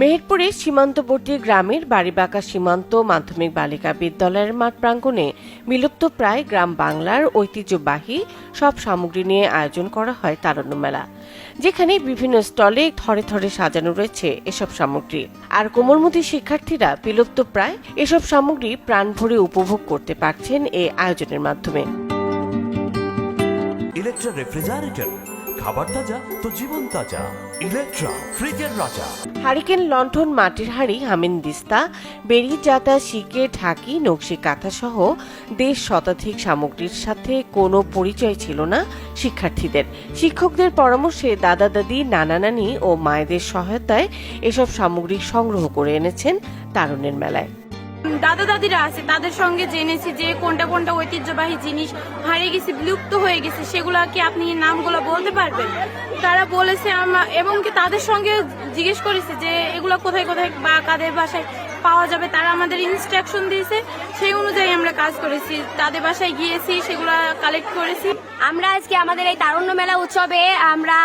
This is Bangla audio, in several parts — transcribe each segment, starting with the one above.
মেহেরপুরের সীমান্তবর্তী গ্রামের বাড়িবাঁকা সীমান্ত মাধ্যমিক বালিকা বিদ্যালয়ের মাঠ প্রাঙ্গণে বিলুপ্ত প্রায় গ্রাম বাংলার ঐতিহ্যবাহী সব সামগ্রী নিয়ে আয়োজন করা হয় তারণ্য মেলা, যেখানে বিভিন্ন স্টলে থরে থরে সাজানো রয়েছে এসব সামগ্রী। আর কোমলমতি শিক্ষার্থীরা বিলুপ্ত প্রায় এসব সামগ্রী প্রাণ ভরে উপভোগ করতে পারছেন এই আয়োজনের মাধ্যমে। রেফ্রিজারেটর খাবার তাজা তো জীবন তাজা। ইলেকট্রা, ফ্রিজের রাজা। হারিকেন লণ্ঠন, মাটির হাড়ি, হামিন দিস্তা, বেরি, জাতা, শিকে, ঢাকি, নকশি, কাঁথা সহ দেশ শতাধিক সামগ্রীর সাথে কোনো পরিচয় ছিল না শিক্ষার্থীদের। শিক্ষকদের পরামর্শে দাদা, দাদি, নানা, নানি ও মায়েদের সহায়তায় এসব সামগ্রী সংগ্রহ করে এনেছেন তারুণের মেলায়। দাদা দাদিরা আছে, তাদের সঙ্গে জেনেছি যে কোনটা কোনটা ঐতিহ্যবাহী জিনিস হারিয়ে গেছে, বিলুপ্ত হয়ে গেছে, সেগুলো কি আপনি নামগুলো বলতে পারবেন? তারা বলেছে আমরা এবং কি তাদের সঙ্গে জিজ্ঞেস করেছে যে এগুলো কোথায় কোথায় বা কাদের বাসায় পাওয়া যাবে, তারা আমাদের ইনস্ট্রাকশন দিয়েছে। সেই অনুযায়ী আমরা কাজ করেছি। তাদের বাসায় গিয়েছি, সেগুলো কালেক্ট করেছি। আমরা আজকে আমাদের এই তারুণ্য মেলা উৎসবে আমরা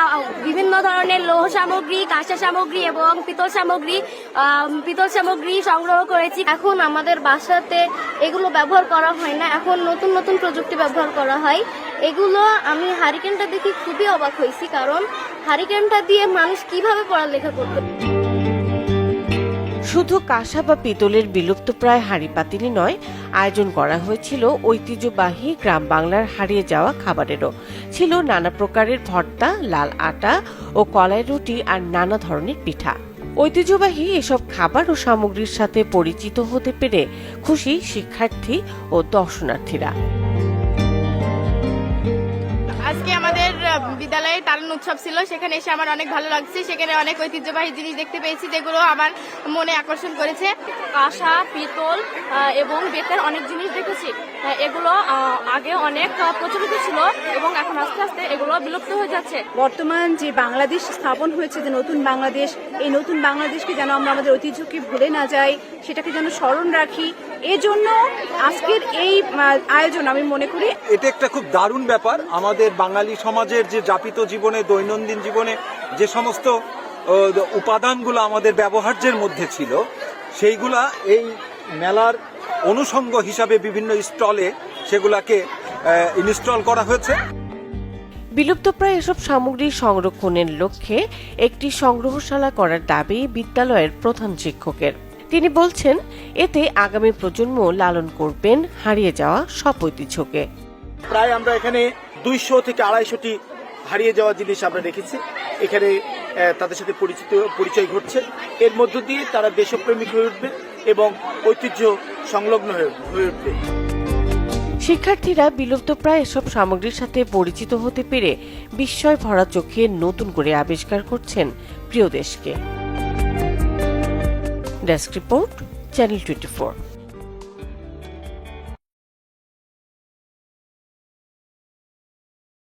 বিভিন্ন ধরনের লৌহ সামগ্রী কাঁসা সামগ্রী এবং পিতল সামগ্রী পিতল সামগ্রী সংগ্রহ করেছি। এখন আমাদের বাসাতে এগুলো ব্যবহার করা হয় না। এখন নতুন নতুন প্রযুক্তি ব্যবহার করা হয়। এগুলো আমি হারিকেনটা দেখে খুবই অবাক হয়েছি, কারণ হারিকেনটা দিয়ে মানুষ কীভাবে পড়ালেখা করতে শুধু কাঁসা বা পিতলের বিলুপ্তপ্রায় হাঁড়ি পাতিলি নয়, আয়োজন করা হয়েছিল ঐতিহ্যবাহী গ্রাম বাংলার হারিয়ে যাওয়া খাবারেরও। ছিল নানা প্রকারের ভর্তা, লাল আটা ও কলাই রুটি আর নানা ধরনের পিঠা। ঐতিহ্যবাহী এসব খাবার ও সামগ্রীর সাথে পরিচিত হতে পেরে খুশি শিক্ষার্থী ও দর্শনার্থীরা। আজকে আমাদের বিদ্যালয়ে তারুণ উৎসব ছিল সেখানে এসে আমার অনেক ভালো লাগছে। সেখানে অনেক ঐতিহ্যবাহী জিনিস দেখতে পেয়েছি যেগুলো আমার মনে আকর্ষণ করেছে। কাঁসা পিতল এবং বেতের অনেক জিনিস দেখেছি। এগুলো আগে অনেক প্রচলিত ছিল এবং এখন আস্তে আস্তে এগুলো বিলুপ্ত হয়ে যাচ্ছে। বর্তমান যে বাংলাদেশ স্থাপন হয়েছে যে নতুন বাংলাদেশ এই নতুন বাংলাদেশকে যেন আমরা আমাদের ঐতিহ্যকে ভুলে না যাই সেটাকে যেন স্মরণ রাখি এজন্য আজকের এই আয়োজন আমি মনে করি এটা একটা খুব দারুণ ব্যাপার। আমাদের বাঙালি সমাজের যে যাপিত জীবনে দৈনন্দিন জীবনে যে সমস্ত উপাদানগুলো আমাদের ব্যবহার্যের মধ্যে ছিল সেইগুলা এই মেলার অনুষঙ্গ হিসাবে বিভিন্ন স্টলে সেগুলাকে ইনস্টল করা হয়েছে। বিলুপ্তপ্রায় এসব সামগ্রী সংরক্ষণের লক্ষ্যে একটি সংগ্রহশালা করার দাবি বিদ্যালয়ের প্রধান শিক্ষকের। তিনি বলছেন এতে আগামী প্রজন্ম লালন করবেন হারিয়ে যাওয়া সব ঐতিহ্যকে। প্রায় আমরা এখানে দুইশো থেকে আড়াইশোটি হারিয়ে যাওয়া জিনিস আমরা রেখেছি এখানে তাদের সাথে পরিচিত, পরিচয় ঘটছে। এর মধ্য দিয়ে তারা দেশপ্রেমিক হয়ে উঠবে এবং ঐতিহ্য সংলগ্ন হয়ে উঠবে। শিক্ষার্থীরা বিলুপ্তপ্রায় এসব সামগ্রীর সাথে পরিচিত হতে পেরে বিস্ময় ভরা চোখে নতুন করে আবিষ্কার করছেন প্রিয় দেশকে। Desk report, channel twenty